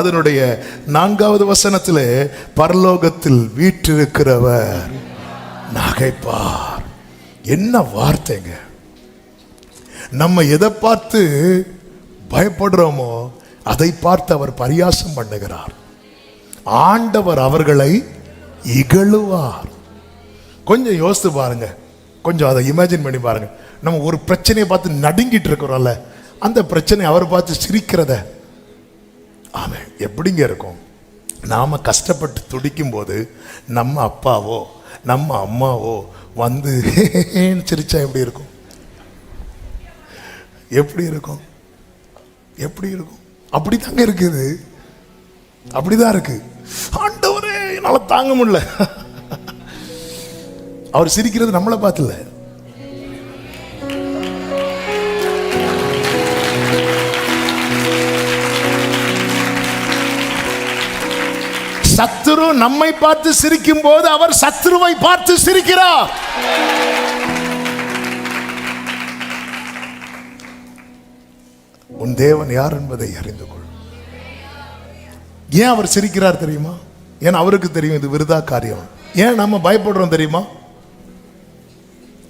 அதனுடைய நான்காவது வசனத்தில் பரலோகத்தில் வீற்றிருக்கிறவர் நகைப்பார். என்ன வார்த்தைங்க? நம்ம எதை பார்த்து பயப்படுறோமோ அதை பார்த்து அவர் பரியாசம் பண்ணுகிறார். ஆண்டவர் அவர்களை இகழுவார். கொஞ்சம் யோசித்து பாருங்க. கொஞ்சம் அதை இமேஜின் பண்ணி பாருங்க. நம்ம ஒரு பிரச்சனையை பார்த்து நடுங்கிட்டு இருக்கிறோம்ல அந்த பிரச்சனை அவர் பார்த்து சிரிக்கிறத ஆமாம் எப்படிங்க இருக்கும்? நாம கஷ்டப்பட்டு துடிக்கும் போது நம்ம அப்பாவோ நம்ம அம்மாவோ வந்து சிரிச்சா எப்படி இருக்கும்? எப்படி இருக்கும்? எப்படி இருக்கும்? அப்படித்தாங்க இருக்குது. அப்படிதான் இருக்கு. ஆண்டவரே என்னால் தாங்க முடியல. அவர் சிரிக்கிறது நம்மளை பார்த்துல. சத்துரு நம்மை பார்த்து சிரிக்கும் போது அவர் சத்ருவை பார்த்து சிரிக்கிறார். உன் தேவன் யார் என்பதை அறிந்து கொள். ஏன் அவர் சிரிக்கிறார் தெரியுமா? ஏன் அவருக்கு தெரியும் இது விருதா காரியம்? ஏன் நம்ம பயப்படுறோம் தெரியுமா?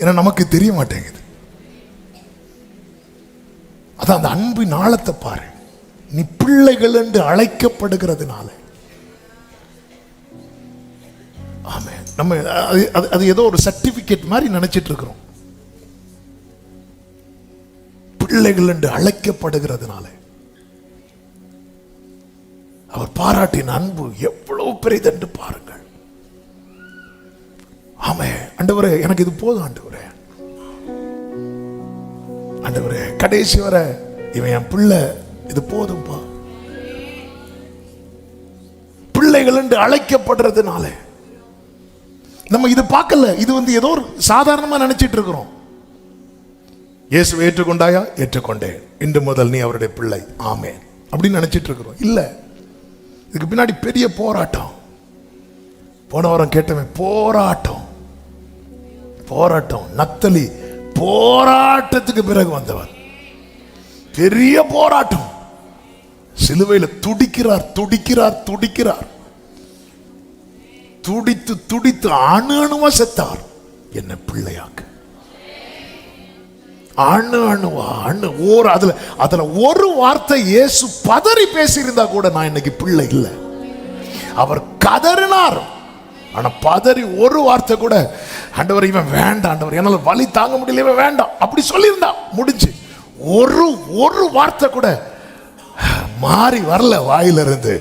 ஏன்னா நமக்கு தெரிய மாட்டேங்குது. அதான் அந்த அன்பின் ஆழத்தை பாரு. நீ பிள்ளைகள் என்று அழைக்கப்படுகிறதுனால நம்ம அது அது- அது ஏதோ ஒரு சர்டிபிகேட் மாதிரி நினைச்சிட்டு இருக்கிறோம் பிள்ளைகள் என்று அழைக்கப்படுகிறதுனால. அவர் பாராட்டின் அன்பு எவ்வளவு பெரியதென்று பாருங்கள். ஆமே ஆண்டவரே எனக்கு இது போதும் ஆண்டவரே. ஆண்டவரே கடைசி வரை இவன் என் பிள்ளை இது போதும்பா. பிள்ளைகள் என்று அழைக்கப்படுறதுனால. நம்ம இது பார்க்கல. இது வந்து ஏதோ ஒரு சாதாரணமா நினைச்சிட்டு இருக்கிறோம். இயேசுவை ஏற்றுக்கொண்டாயா? ஏற்றுக்கொண்டேன். இன்று முதல் நீ அவருடைய பிள்ளை. ஆமே அப்படின்னு நினைச்சிட்டு இருக்கிறோம். இல்ல. இதுக்கு பின்னாடி பெரிய போராட்டம். போன வாரம் கேட்டவன் போராட்டம். போராட்டம். நத்தலி போராட்டத்துக்கு பிறகு வந்தவர். பெரிய போராட்டம். சிலுவையில் துடிக்கிறார் துடிக்கிறார் துடிக்கிறார். துடித்து துடித்து அணு அணுவா செத்தார். என்ன பிள்ளையாக்கு? அணு அணுவா அணு ஒரு அதுல அதுல ஒரு வார்த்தை இயேசு பதறி பேசியிருந்தா கூட நான் இன்னைக்கு பிள்ளை இல்லை. அவர் கதறினார். ஆனா பதறி ஒரு வார்த்தை கூட ஆண்டவர் இவன் வேண்டாம் ஆண்டவர் என்னால வலி தாங்க முடியல இவன் வேண்டாம். அப்படி சொல்லியிருந்தா முடிஞ்சு. ஒரு ஒரு வார்த்தை கூட மாறி வரல வாயிலிருந்து.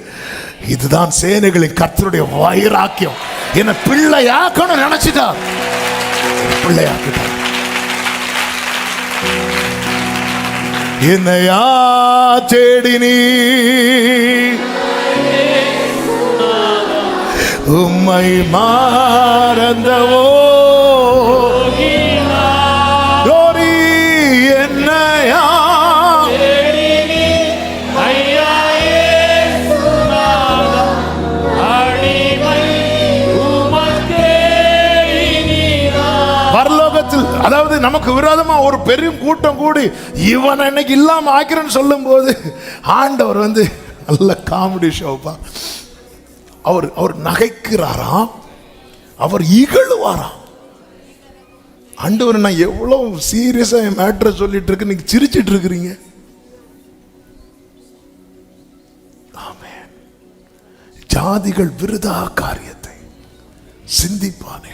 இதுதான் சேனைகளின் கர்த்தருடைய வைராக்கியம். என்ன பிள்ளையாக்கணும் நினைச்சிட்டா. பிள்ளையாக்கிட்டார். என்னையா தேடினி உம்மை மாறந்தவோ. நமக்கு விரோதமா ஒரு பெரும் கூட்டம் கூடி இவன் இன்னைக்கு இல்லாம ஆக்கிறேன்னு சொல்லும் போது ஆண்டவர் வந்து நல்ல காமெடி ஷோப்பா அவர் அவர் நகைக்கிறாராம். அவர் இகழுவாராம். ஆண்டவர் நான் எவ்வளவு சீரியஸா என் மேட்ரை சொல்லிட்டு இருக்கு நீங்க சிரிச்சிட்டு இருக்கிறீங்க. ஜாதிகள் விருதா காரியத்தை சிந்திப்பானே.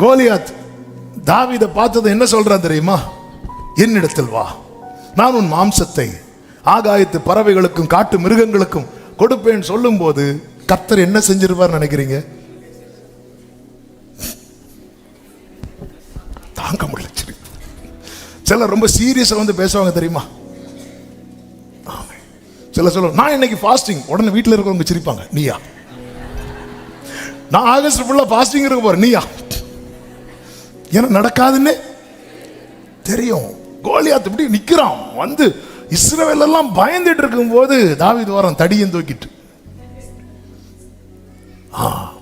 கோலியாத் தாவிதை பார்த்தது என்ன சொல்றான் தெரியுமா? என்னிடத்தில் வா. நான் உன் மாம்சத்தை ஆகாயத்து பறவைகளுக்கும் காட்டு மிருகங்களுக்கும் கொடுப்பேன் சொல்லும்போது கத்தர் என்ன செஞ்சிருப்பார் நினைக்கிறீங்க? தாங்க முடியல சில ரொம்ப சீரியஸா வந்து பேசுவாங்க தெரியுமா? சில சொல்ல நான் இன்னைக்கு ஃபாஸ்டிங் உடனே வீட்டில் இருக்கவங்க சிரிப்பாங்க நீயா? நான் ஆகஸ்ட் ஃபுல்லாக ஃபாஸ்டிங் இருக்க போறேன் நீயா? ஏன்னா நடக்காதுன்னு தெரியும். கோலியாத்து இப்படி நிக்கிறான். வந்து இஸ்ரவேல் எல்லாம் பயந்துட்டு இருக்கும்போது தாவிது வரான் தடியும் தூக்கிட்டு.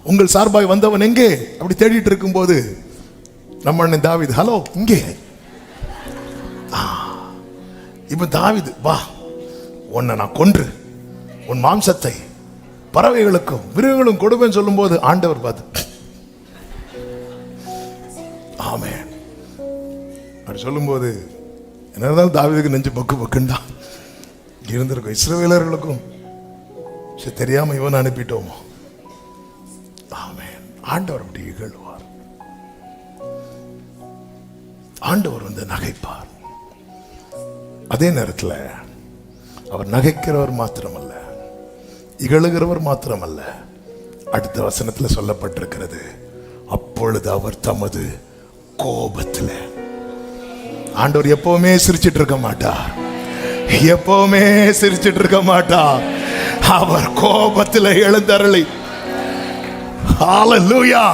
உங்கள் சார்பாய் வந்தவன் எங்கே? அப்படி தேடிட்டு இருக்கும்போது நம்ம அண்ணன் தாவிது ஹலோ இங்கே. ஆ, இப்ப தாவிது வா உன்னை நான் கொன்று உன் மாம்சத்தை பறவைகளுக்கும் மிருகங்களும் கொடுப்பேன்னு சொல்லும்போது ஆண்டவர் பார்த்து அப்படி சொல்லும்போது என்ன இருந்தாலும் தாவிதுக்கு நெஞ்சு பக்கு பக்குன்னு தான் இருந்திருக்கும். இஸ்ரவேலர்களுக்கும் சரி தெரியாம இவன் அனுப்பிட்டோமோ? ஆமே ஆண்டவர் அப்படி இகழ்வார். ஆண்டவர் வந்து நகைப்பார். அதே நேரத்தில் அவர் நகைக்கிறவர் மாத்திரமல்ல இகழுகிறவர் மாத்திரமல்ல. அடுத்த வசனத்தில் சொல்லப்பட்டிருக்கிறது அப்பொழுது அவர் தமது கோபத்தில் ஆண்டவர் எப்பவுமே சிரிச்சிட்டு இருக்க மாட்டார். எப்பவுமே சிரிச்சிட்டு இருக்க மாட்டார். அவர் கோபத்தில் எழுந்தருளி. ஹalleluya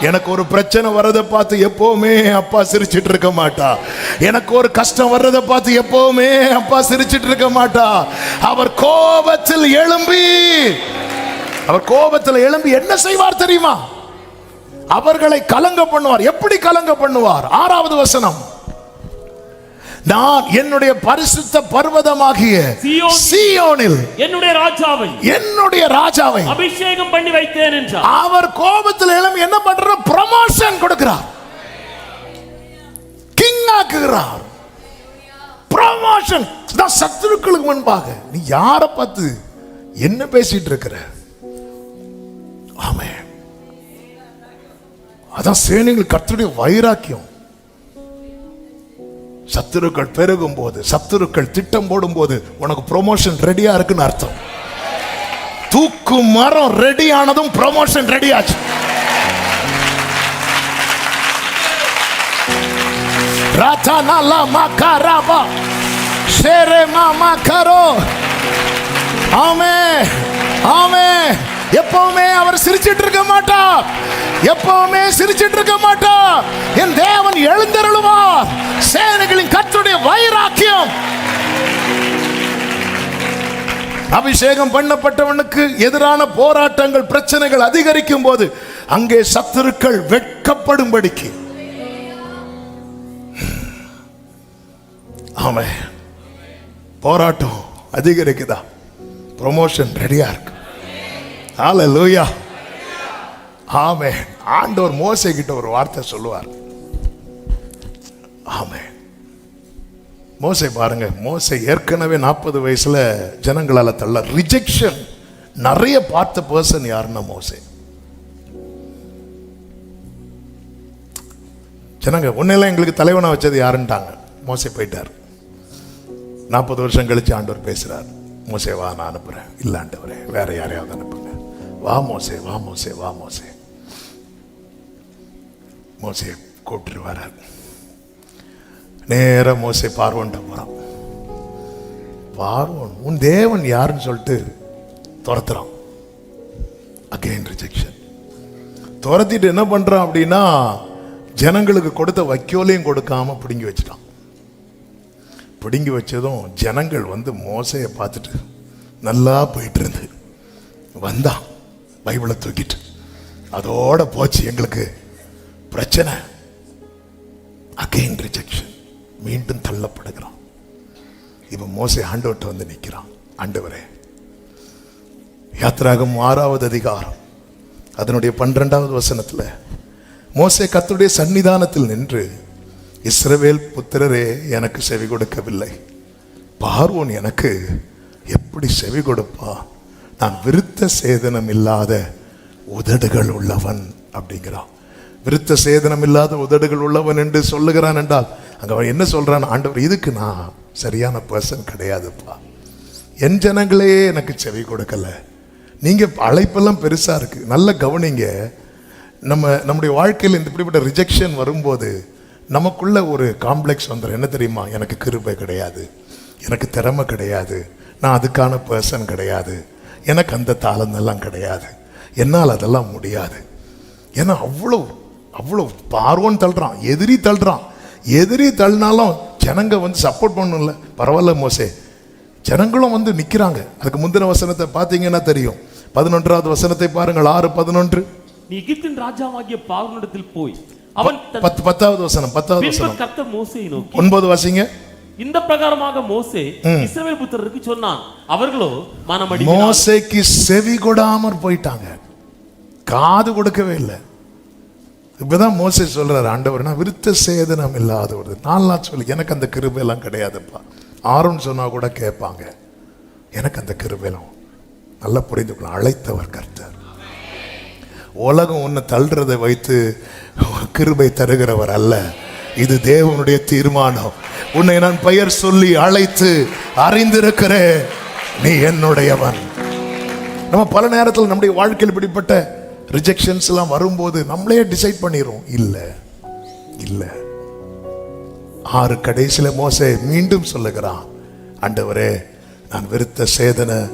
எனக்கு ஒரு பிரச்சனை வர்றதை பார்த்து எப்பவுமே அப்பா சிரிச்சிட்டு இருக்க மாட்டா எனக்கு ஒரு கஷ்டம் வர்றதை பார்த்து எப்பவுமே அப்பா சிரிச்சிட்டு இருக்க மாட்டா அவர் கோபத்தில் எழும்பி அவர் கோபத்தில் எழும்பி என்ன செய்வார் தெரியுமா? அவர்களை கலங்க பண்ணுவார். எப்படி கலங்க பண்ணுவார்? ஆறாவது வசனம். நான் என்னுடைய பரிசுத்த பர்வதமாகிய சீயோன் சீயோனில் என்னுடைய ராஜாவை என்னுடைய ராஜாவை அபிஷேகம் பண்ணி வைத்தேன் என்றார். அவர் கோபத்தில் எழும்பி என்ன பண்ற ப்ரமோஷன் கொடுக்கிறார். கிங் ஆக்குகிறார். ப்ரமோஷன் சத்துருக்களுக்கு முன்பாக. நீ யாரை பார்த்து என்ன பேசிட்டு இருக்கிற? ஆமே அதான் சேனைகள் கர்த்தருடைய வைராக்கியம். சத்துருக்கள் பெருகும் போது சத்துருக்கள் திட்டம் போடும் போது உனக்கு ப்ரொமோஷன் ரெடியா இருக்குன்னு அர்த்தம். தூக்கு மரம் ரெடி ஆனதும் ப்ரொமோஷன் ரெடி ஆச்சு. ராத்தானா லா மகாராபா ஷேரே மாமா கரோ. ஆமே ஆமே எப்பவுமே அவர் சிரிச்சிட்டு இருக்க மாட்டார். எப்பவுமே சிரிச்சிட்டு இருக்க மாட்டார். என் தேவன் எழுந்தருளுவார் சேனைகளின் கர்த்தருடைய வைராக்கியம். அபிஷேகம் பண்ணப்பட்டவனுக்கு எதிரான போராட்டங்கள் பிரச்சனைகள் அதிகரிக்கும் போது அங்கே சத்துருக்கள் வெட்கப்படும்படிக்கு. ஆமே போராட்டம் அதிகரிக்குதா? ப்ரொமோஷன் ரெடியா இருக்கு. ஹalleluya ஆமே ஆண்டவர் மோசை கிட்ட ஒரு வார்த்தை சொல்லுவார். ஆமே மோசை பாருங்க மோசை ஏற்கனவே நாற்பது வயசுல ஜனங்களால் தள்ள ரிஜெக்ஷன் நிறைய பார்த்த பர்சன் யாருன்னா மோசை? ஜனங்க உன்னையெல்லாம் எங்களுக்கு தலைவனா வச்சது யாருன்ட்டாங்க? மோசை போயிட்டார். நாற்பது வருஷம் கழிச்சு ஆண்டவர் பேசுறார். மோசே வா நான் அனுப்புறேன். இல்லாண்டவரே வேற யாரையாவது அனுப்புங்க வா மோசே வா மோசே வா மோசே. மோசே கூப்பிட்டு வரார். நேரம் மோசை பார்வோன்ட்ட போகிறான் பார்வோன் உன் தேவன் யாருன்னு சொல்லிட்டு துரத்துறான். அகெயின் ரிஜெக்ஷன் துரத்திட்டு என்ன பண்றான் அப்படின்னா ஜனங்களுக்கு கொடுத்த வைக்கோலையும் கொடுக்காம பிடுங்கி வச்சிட்டான். பிடுங்கி வச்சதும் ஜனங்கள் வந்து மோசையை பார்த்துட்டு நல்லா போயிட்டு இருந்து வந்தான். பைபிளை தூக்கிட்டு. அதோட போச்சு எங்களுக்கு பிரச்சனை. அகைன் ரிஜெக்ஷன் மீண்டும் தள்ளப்படுகிறான். இவன் மோசை ஆண்டவர்கிட்ட வந்து நிற்கிறான். ஆண்டவரே யாத்திராகும் ஆறாவது அதிகாரம் அதனுடைய பன்னிரெண்டாவது வசனத்துல மோசை கத்துடைய சன்னிதானத்தில் நின்று இஸ்ரவேல் புத்திரரே எனக்கு செவி கொடுக்கவில்லை. பார்வோன் எனக்கு எப்படி செவி கொடுப்பா நான் விருத்த சேதனம் இல்லாத உதடுகள் உள்ளவன் அப்படிங்கிறான். விருத்த சேதனம் இல்லாத உதடுகள் உள்ளவன் என்று சொல்லுகிறான் என்றால் அங்கே அவன் என்ன சொல்கிறான் ஆண்டவர் இதுக்கு நான் சரியான பர்சன் கிடையாதுப்பா. என் ஜனங்களே எனக்கு செவி கொடுக்கல. நீங்கள் அழைப்பெல்லாம் பெருசாக இருக்குது நல்ல கவனிங்க. நம்ம நம்முடைய வாழ்க்கையில் இந்த இப்படிப்பட்ட ரிஜெக்ஷன் வரும்போது நமக்குள்ள ஒரு காம்ப்ளெக்ஸ் வந்துடும் என்ன தெரியுமா? எனக்கு கிருபை கிடையாது. எனக்கு திறமை கிடையாது. நான் அதுக்கான பர்சன் கிடையாது. எனக்கு அந்த தாளந்தெல்லாம் கிடையாது. என்னால் அதெல்லாம் முடியாது. ஏன்னா அவ்வளோ அவ்வளோ பார்வோன்னு தள்ளுறான் எதிரி தள்ளுறான். எதிரி தள்ளினாலும் ஜனங்க வந்து சப்போர்ட் பண்ணணும்ல. பரவாயில்ல மோசே. ஜனங்களும் வந்து நிற்கிறாங்க அதுக்கு முந்தின வசனத்தை பார்த்தீங்கன்னா தெரியும். பதினொன்றாவது வசனத்தை பாருங்கள் ஆறு பதினொன்று. நீ எகிப்தின் ராஜாவாகிய பார்வனிடத்தில் போய் அவன் பத்து பத்தாவது வசனம் பத்தாவது வசனம். ஒன்பது வாசிங்க. இந்த பிரகாரமாக மோசே இஸ்ரவேல் புத்திரருக்கு சொன்னான். அவர்களோ மனமடி மோசைக்கு செவி கொடாமற் போயிட்டாங்க. காது கொடுக்கவே இல்லை. இப்பதான் மோசே சொல்றாரு ஆண்டவர் நான் விருத்த சேதனம் இல்லாத ஒரு நான்லாம் சொல்லி எனக்கு அந்த கிருபையெல்லாம் கிடையாதுப்பா. ஆறுன்னு சொன்னா கூட கேட்பாங்க எனக்கு அந்த கிருபையெல்லாம் நல்லா புரிந்து கொள்ள அழைத்தவர் கர்த்தர். உலகம் உன்னை தள்ளுறதை வைத்து கிருபை தருகிறவர் அல்ல. இது தேவனுடைய தீர்மானம். உன்னை நான் பெயர் சொல்லி அழைத்து அறிந்திருக்கிறேன். நீ என்னுடையவன். நம்ம பல நேரத்தில் நம்முடைய வாழ்க்கையில் இப்படிப்பட்ட ரிஜெக்ஷன்ஸ் எல்லாம் வரும்போது நம்மளே டிசைட் பண்ணிடுவோம் இல்லை இல்லை. ஆறு கடைசியில மோசே மீண்டும் சொல்லுகிறான். ஆண்டவரே நான் விருத்த சேதன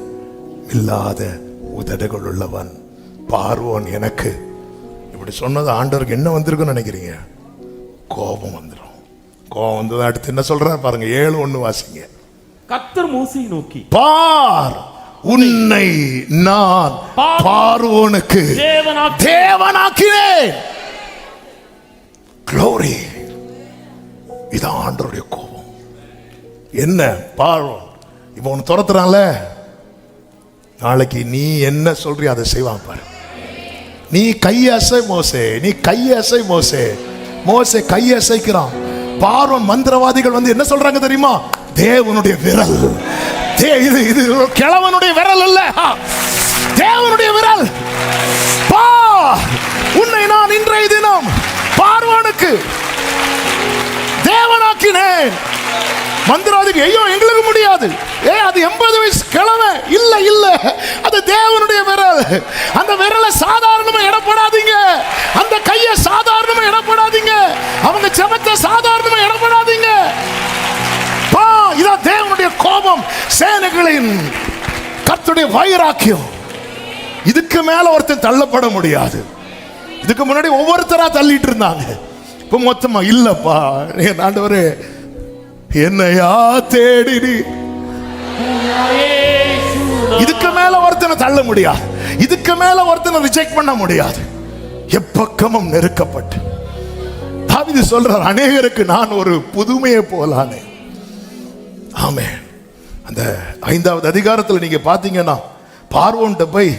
இல்லாத உதடுகள் உள்ளவன். பார்வோன் எனக்கு. இப்படி சொன்னது ஆண்டவருக்கு என்ன வந்திருக்குன்னு நினைக்கிறீங்க? கோபம் வந்துடும் கோபம் வந்தது அடுத்து என்ன சொல்றாரு பாருங்க ஏழு ஒண்ணு வாசிங்க. கத்தர் மோசையை நோக்கி பார் உன்னை நான் பார்வோனுக்கு தேவனாக்கி தேவனாக்கினேன் க்ளோரி இது ஆண்டவருடைய கோபம். என்ன? பார்வோன் இப்போ உன்னை துரத்துறான்ல? நாளைக்கு நீ என்ன சொல்றியோ அதை செய்வான் பாரு. நீ கையசை மோசே நீ கையசை மோசே. மோசே கையசைக்கிறான். பார்வன் மந்திரவாதிகள் வந்து என்ன சொல்றாங்க தெரியுமா? தேவனுடைய விரல். இது இது கிழவனுடைய விரல் அல்ல. தேவனுடைய விரல். பா உன்னை நான் இன்றைய தினம் பார்வனுக்கு தேவனாக்கினேன். மந்திராதிக்கு ஐயோ எங்களுக்கு முடியாது. ஏ அது எண்பது வயசு கிழமை இல்ல இல்ல அது தேவனுடைய விரல். அந்த விரலை சாதாரணமா இடப்படாதீங்க அந்த கையை சாதாரண இடப்படாதீங்க அவங்க செவத்தை சாதாரணமா இடப்படாதீங்க பா இதான் தேவனுடைய கோபம். சேனைகளின் கத்துடைய வைராக்கியம். இதுக்கு மேல ஒருத்தன் தள்ளப்பட முடியாது. இதுக்கு முன்னாடி ஒவ்வொருத்தரா தள்ளிட்டு இருந்தாங்க. இப்ப மொத்தமா இல்லப்பா என் ஆண்டவரே என்னையா தேடி இதுக்கு மேல ஒருத்தனை தள்ள முடியாது. இதுக்கு மேல ஒருத்தனை ரிஜெக்ட் பண்ண முடியாது. எப்பக்கமும் நெருக்கப்பட்டு. தாவிது சொல்றார் அநேகருக்கு நான் ஒரு புதுமையை போலானே. ஆமே அந்த ஐந்தாவது அதிகாரத்தில் நீங்க பார்த்தீங்கன்னா பார்வோன்ட்ட போய்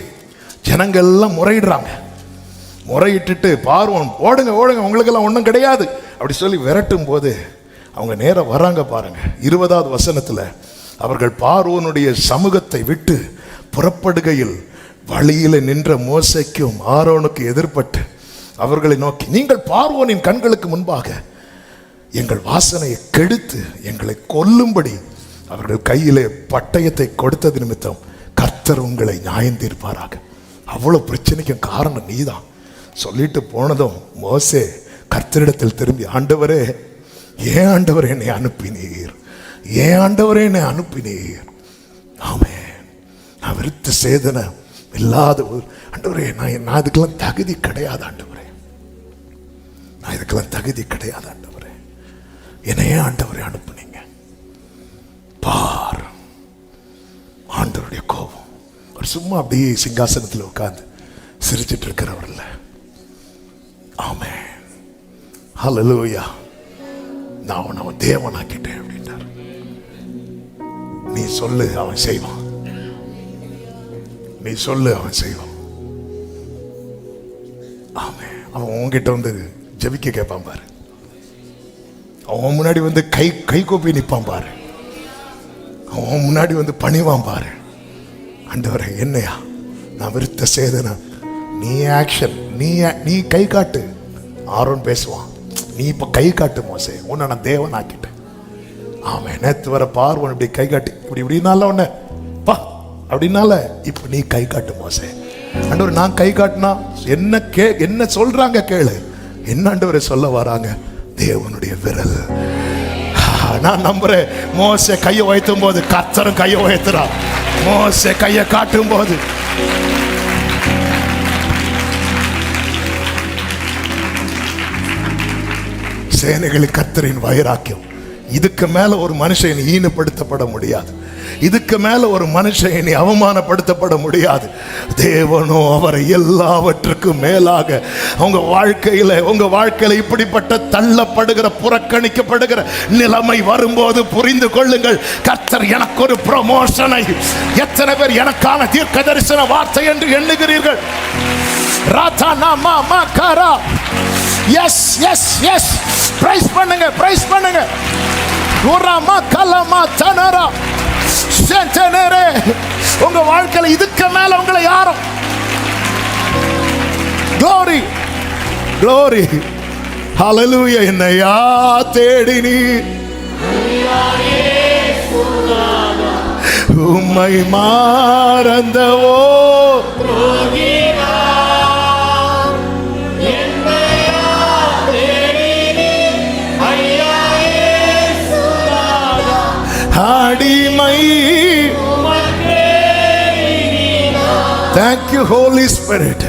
ஜனங்கள் எல்லாம் முறையிடுறாங்க. முறையிட்டுட்டு பார்வோன் ஓடுங்க ஓடுங்க உங்களுக்கெல்லாம் ஒன்றும் கிடையாது. அப்படி சொல்லி விரட்டும் போது அவங்க நேரம் வராங்க பாருங்க. இருபதாவது வசனத்தில் அவர்கள் பார்வோனுடைய சமூகத்தை விட்டு புறப்படுகையில் வழியில் நின்ற மோசைக்கும் ஆரோனுக்கு எதிர்ப்பட்டு அவர்களை நோக்கி நீங்கள் பார்வோனின் கண்களுக்கு முன்பாக எங்கள் வாசனையை கெடுத்து எங்களை கொல்லும்படி அவர்கள் கையிலே பட்டயத்தை கொடுத்தது நிமித்தம் கர்த்தர் உங்களை நியாயந்தீர்ப்பாராக. அவ்வளவு பிரச்சனைக்கும் காரணம் நீதான். சொல்லிட்டு போனதும் மோசே கர்த்தரிடத்தில் திரும்பி ஆண்டவரே ஏன் ஆண்டவரே என்னை அனுப்பினீர்? ஏன் ஆண்டவரே என்னை அனுப்பினீர்? ஆமே நான் விருத்த சேதன இல்லாத ஒரு ஆண்டவரே நான் நான் அதுக்கெல்லாம் தகுதி கிடையாது ஆண்டவர். நான் இதுக்கெல்லாம் தகுதி கிடையாது ஆண்டவரே என்னையே ஆண்டவரை அனுப்புனீங்க. பார். ஆண்டவருடைய கோபம். ஒரு சும்மா அப்படியே சிங்காசனத்தில் உட்கார்ந்து சிரிச்சிட்டு இருக்கிறவர் இல்ல. ஆமே ஹalleluya. நான் அவனை அவன் தேவனாக்கிட்டேன் அப்படின்னார். நீ சொல்லு அவன் செய்வான். நீ சொல்லு அவன் செய்வான். ஆமே அவன் உன்கிட்ட வந்து ஜெபிக்க கேட்பான் பாரு. அவன் முன்னாடி வந்து கை கை கோப்பி நிற்பான் பாரு. அவன் முன்னாடி வந்து பணிவான் பாரு. அண்டவரை என்னையா? நான் விருத்த சேதனா. நீ ஆக்ஷன் நீ நீ கை காட்டு. ஆரோன் பேசுவான். நீ இப்ப கை காட்டு மோசே. உன்னை நான் தேவன் ஆக்கிட்டேன். ஆமாம் நேற்று வர பார்வன் இப்படி கை காட்டி இப்படி இப்படினால உன்னை. பா அப்படின்னால இப்போ நீ கை காட்டு மோசே. அண்டவர் நான் கை காட்டினா என்ன கே என்ன சொல்றாங்க கேளு. என்னாண்டவரை சொல்ல வராங்க? தேவனுடைய விரல். நான் நம்புறேன். மோச கையை உயர்த்தும் போது கத்தரும் கையை உயர்த்துறா மோச கையை காட்டும் போது சேனைகளுக்கு கத்தரின் வைராக்கியம். இதுக்கு மேல ஒரு மனுஷன் ஈனப்படுத்தப்பட முடியாது. இதுக்கு மேல ஒரு மனுஷன் இனி அவமானப்படுத்தப்பட முடியாது. தேவனோ அவரை எல்லாவற்றுக்கும் மேலாக உங்க வாழ்க்கையில உங்க வாழ்க்கையில இப்படிப்பட்ட தள்ளப்படுகிற புறக்கணிக்கப்படுகிற நிலைமை வரும்போது புரிந்து கொள்ளுங்கள். கர்த்தர் எனக்கு ஒரு ப்ரமோஷனை எத்தனை பேர் எனக்கான தீர்க்க தரிசன வார்த்தை என்று எண்ணுகிறீர்கள்? ராதா நாமா மா காரா எஸ் எஸ் எஸ் பிரைஸ் பண்ணுங்க பிரைஸ் பண்ணுங்க. உரமா கலமா தனரா சென்டனரே உங்க வாழ்க்கையில இதுக்கு மேல உங்களை யாரும் glory glory. ஹalleluya என்னையா நீ. உம்மை மாறந்தவோ. ஓ Thank you, Holy Spirit.